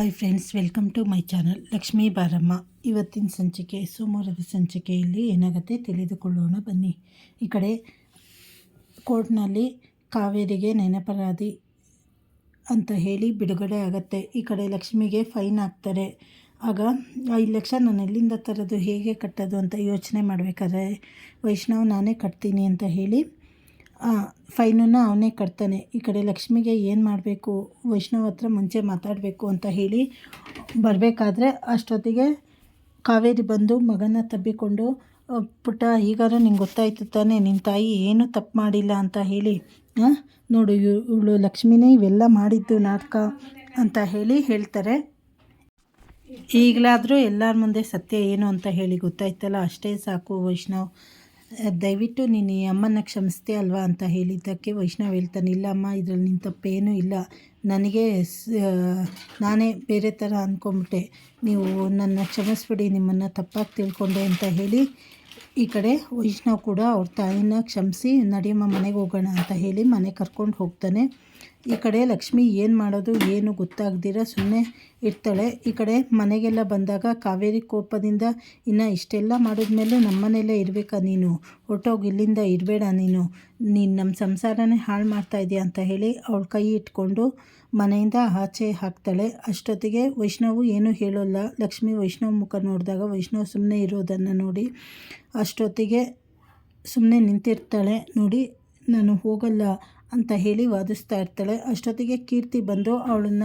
Hi friends welcome to my channel Lakshmi Baramma ಇವತ್ತಿನ ಸಂಚಿಕೆ, ಸೋಮವಾರದ ಸಂಚಿಕೆಯಲ್ಲಿ ಏನಾಗುತ್ತೆ ತಿಳಿದುಕೊಳ್ಳೋಣ, ಬನ್ನಿ. ಈ ಕಡೆ ಕೋರ್ಟ್ನಲ್ಲಿ ಕಾವೇರಿಗೆ ನೆನಪರಾಧಿ ಅಂತ ಹೇಳಿ ಬಿಡುಗಡೆ ಆಗುತ್ತೆ. ಈ ಕಡೆ ಲಕ್ಷ್ಮಿಗೆ ಫೈನ್ ಹಾಕ್ತಾರೆ. ಆಗ ಐದು ಲಕ್ಷ ನಾನು ಎಲ್ಲಿಂದ ತರೋದು, ಹೇಗೆ ಕಟ್ಟೋದು ಅಂತ ಯೋಚನೆ ಮಾಡಬೇಕಾದ್ರೆ, ವೈಷ್ಣವ್ ನಾನೇ ಕಟ್ತೀನಿ ಅಂತ ಹೇಳಿ ಫೈನನ್ನು ಅವನೇ ಕಟ್ತಾನೆ. ಈ ಕಡೆ ಲಕ್ಷ್ಮಿಗೆ ಏನು ಮಾಡಬೇಕು, ವೈಷ್ಣವ್ ಹತ್ರ ಮುಂಚೆ ಮಾತಾಡಬೇಕು ಅಂತ ಹೇಳಿ ಬರಬೇಕಾದ್ರೆ ಅಷ್ಟೊತ್ತಿಗೆ ಕಾವೇರಿ ಬಂದು ಮಗನ ತಬ್ಬಿಕೊಂಡು ಪುಟ್ಟ ಈಗಾರು ನಿಂಗೆ ಗೊತ್ತಾಯ್ತು ತಾನೆ ನಿನ್ನ ತಾಯಿ ಏನು ತಪ್ಪು ಮಾಡಿಲ್ಲ ಅಂತ ಹೇಳಿ ನೋಡು ಇವಳು ಲಕ್ಷ್ಮಿನೇ ಇವೆಲ್ಲ ಮಾಡಿದ್ದು ನಾಟಕ ಅಂತ ಹೇಳಿ ಹೇಳ್ತಾರೆ. ಈಗಲಾದರೂ ಎಲ್ಲರ ಮುಂದೆ ಸತ್ಯ ಏನು ಅಂತ ಹೇಳಿ ಗೊತ್ತಾಯ್ತಲ್ಲ, ಅಷ್ಟೇ ಸಾಕು ವೈಷ್ಣವ್. ದಯವಿಟ್ಟು ನೀನು ಅಮ್ಮನ ಕ್ಷಮಿಸ್ತೆ ಅಲ್ವಾ ಅಂತ ಹೇಳಿದ್ದಕ್ಕೆ ವೈಷ್ಣವ್ ಹೇಳ್ತಾನೆ, ಇಲ್ಲ ಅಮ್ಮ, ಇದರಲ್ಲಿ ನಿನ್ನ ತಪ್ಪೇನೂ ಇಲ್ಲ. ನನಗೆ ನಾನೇ ಬೇರೆ ಥರ ಅಂದ್ಕೊಂಬಿಟ್ಟೆ ನೀವು ನನ್ನ ಕ್ಷಮಿಸ್ಬಿಡಿ, ನಿಮ್ಮನ್ನು ತಪ್ಪಾಗಿ ತಿಳ್ಕೊಂಡೆ ಅಂತ ಹೇಳಿ ಈ ಕಡೆ ವೈಷ್ಣವ್ ಕೂಡ ಅವ್ರ ತಾಯಿನ ಕ್ಷಮಿಸಿ, ನಡಿಯಮ್ಮ ಮನೆಗೆ ಹೋಗೋಣ ಅಂತ ಹೇಳಿ ಮನೆ ಕರ್ಕೊಂಡು ಹೋಗ್ತಾನೆ. ಈ ಕಡೆ ಲಕ್ಷ್ಮಿ ಏನು ಮಾಡೋದು, ಏನು ಗೊತ್ತಾಗ್ದಿರ ಸುಮ್ಮನೆ ಇರ್ತಾಳೆ. ಈ ಕಡೆ ಮನೆಗೆಲ್ಲ ಬಂದಾಗ ಕಾವೇರಿ ಕೋಪದಿಂದ ಇನ್ನು ಇಷ್ಟೆಲ್ಲ ಮಾಡಿದ್ಮೇಲೆ ನಮ್ಮನೆಯಲ್ಲೇ ಇರಬೇಕಾ ನೀನು? ಹೊರಟೋಗಿ ಇಲ್ಲಿಂದ ಇರಬೇಡ ನೀನು. ನೀನು ನಮ್ಮ ಸಂಸಾರನೇ ಹಾಳು ಮಾಡ್ತಾ ಅಂತ ಹೇಳಿ ಅವಳ ಕೈ ಇಟ್ಕೊಂಡು ಮನೆಯಿಂದ ಆಚೆ ಹಾಕ್ತಾಳೆ. ಅಷ್ಟೊತ್ತಿಗೆ ವೈಷ್ಣವು ಏನೂ ಹೇಳೋಲ್ಲ. ಲಕ್ಷ್ಮಿ ವೈಷ್ಣವ್ ಮುಖ ನೋಡಿದಾಗ ವೈಷ್ಣವ್ ಸುಮ್ಮನೆ ಇರೋದನ್ನು ನೋಡಿ ಅಷ್ಟೊತ್ತಿಗೆ ಸುಮ್ಮನೆ ನಿಂತಿರ್ತಾಳೆ. ನೋಡಿ, ನಾನು ಹೋಗಲ್ಲ. ಅಂತ ಹೇಳಿ ವಾದಿಸ್ತಾ ಇರ್ತಾಳೆ. ಅಷ್ಟೊತ್ತಿಗೆ ಕೀರ್ತಿ ಬಂದು ಅವಳನ್ನ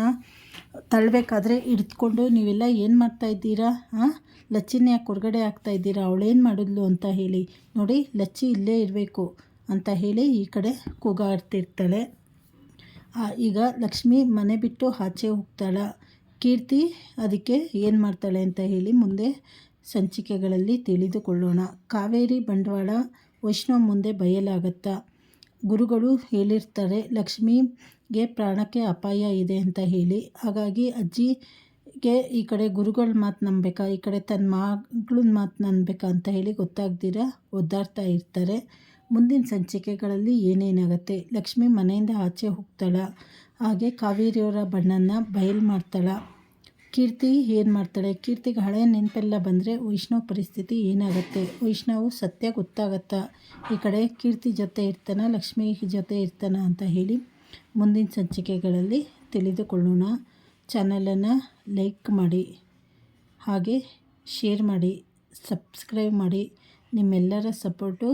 ತಳ್ಳಬೇಕಾದ್ರೆ ಹಿಡಿದುಕೊಂಡು ನೀವೆಲ್ಲ ಏನು ಮಾಡ್ತಾ ಇದ್ದೀರಾ? ಹಾಂ ಲಚ್ಚಿನ ಯಾಕೆ ಹೊರಗಡೆ ಆಗ್ತಾ ಇದ್ದೀರಾ? ಅವಳೇನು ಮಾಡಿದ್ಲು ಅಂತ ಹೇಳಿ. ನೋಡಿ, ಲಚ್ಚಿ ಇಲ್ಲೇ ಇರಬೇಕು ಅಂತ ಹೇಳಿ ಈ ಕಡೆ ಕೂಗಾಡ್ತಿರ್ತಾಳೆ. ಈಗ ಲಕ್ಷ್ಮಿ ಮನೆ ಬಿಟ್ಟು ಆಚೆ ಹೋಗ್ತಾಳ. ಕೀರ್ತಿ ಅದಕ್ಕೆ ಏನು ಮಾಡ್ತಾಳೆ ಅಂತ ಹೇಳಿ ಮುಂದೆ ಸಂಚಿಕೆಗಳಲ್ಲಿ ತಿಳಿದುಕೊಳ್ಳೋಣ. ಕಾವೇರಿ ಬಂಡವಾಳ ವೈಷ್ಣವ್ ಮುಂದೆ ಬಯಲಾಗತ್ತಾ? ಗುರುಗಳು ಹೇಳಿರ್ತಾರೆ, ಲಕ್ಷ್ಮಿಗೆ ಪ್ರಾಣಕ್ಕೆ ಅಪಾಯ ಇದೆ ಅಂತ ಹೇಳಿ. ಹಾಗಾಗಿ ಅಜ್ಜಿಗೆ ಈ ಕಡೆ ಗುರುಗಳ ಮಾತು ನಂಬಬೇಕಾ? ಈ ಕಡೆ ತನ್ನ ಮಗಳನ್ನ ಮಾತು ನಂಬಬೇಕಾ ಅಂತ ಹೇಳಿ ಗೊತ್ತಾಗ್ದಿರ ಒದ್ದಾಡ್ತಾ ಇರ್ತಾರೆ. ಮುಂದಿನ ಸಂಚಿಕೆಗಳಲ್ಲಿ ಏನೇನಾಗುತ್ತೆ? ಲಕ್ಷ್ಮಿ ಮನೆಯಿಂದ ಆಚೆ ಹೋಗ್ತಾಳ. ಹಾಗೆ ಕಾವೇರಿಯವರ ಬಣ್ಣನ ಬಯಲು ಮಾಡ್ತಾಳ. ಕೀರ್ತಿ ಏನು ಮಾಡ್ತಾಳೆ? ಕೀರ್ತಿಗೆ ಹಳೆ ನೆನಪೆಲ್ಲ ಬಂದರೆ ವೈಷ್ಣವ್ ಪರಿಸ್ಥಿತಿ ಏನಾಗುತ್ತೆ? ವೈಷ್ಣವು ಸತ್ಯ ಗೊತ್ತಾಗತ್ತಾ? ಈ ಕಡೆ ಕೀರ್ತಿ ಜೊತೆ ಇರ್ತಾನ, ಲಕ್ಷ್ಮಿ ಜೊತೆ ಇರ್ತಾನ ಅಂತ ಹೇಳಿ ಮುಂದಿನ ಸಂಚಿಕೆಗಳಲ್ಲಿ ತಿಳಿದುಕೊಳ್ಳೋಣ. ಚಾನಲನ್ನು ಲೈಕ್ ಮಾಡಿ, ಹಾಗೆ ಶೇರ್ ಮಾಡಿ, ಸಬ್ಸ್ಕ್ರೈಬ್ ಮಾಡಿ. ನಿಮ್ಮೆಲ್ಲರ ಸಪೋರ್ಟು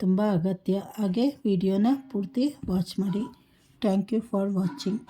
ತುಂಬ ಅಗತ್ಯ. ಹಾಗೆ ವಿಡಿಯೋನ ಪೂರ್ತಿ ವಾಚ್ ಮಾಡಿ. Thank you for watching.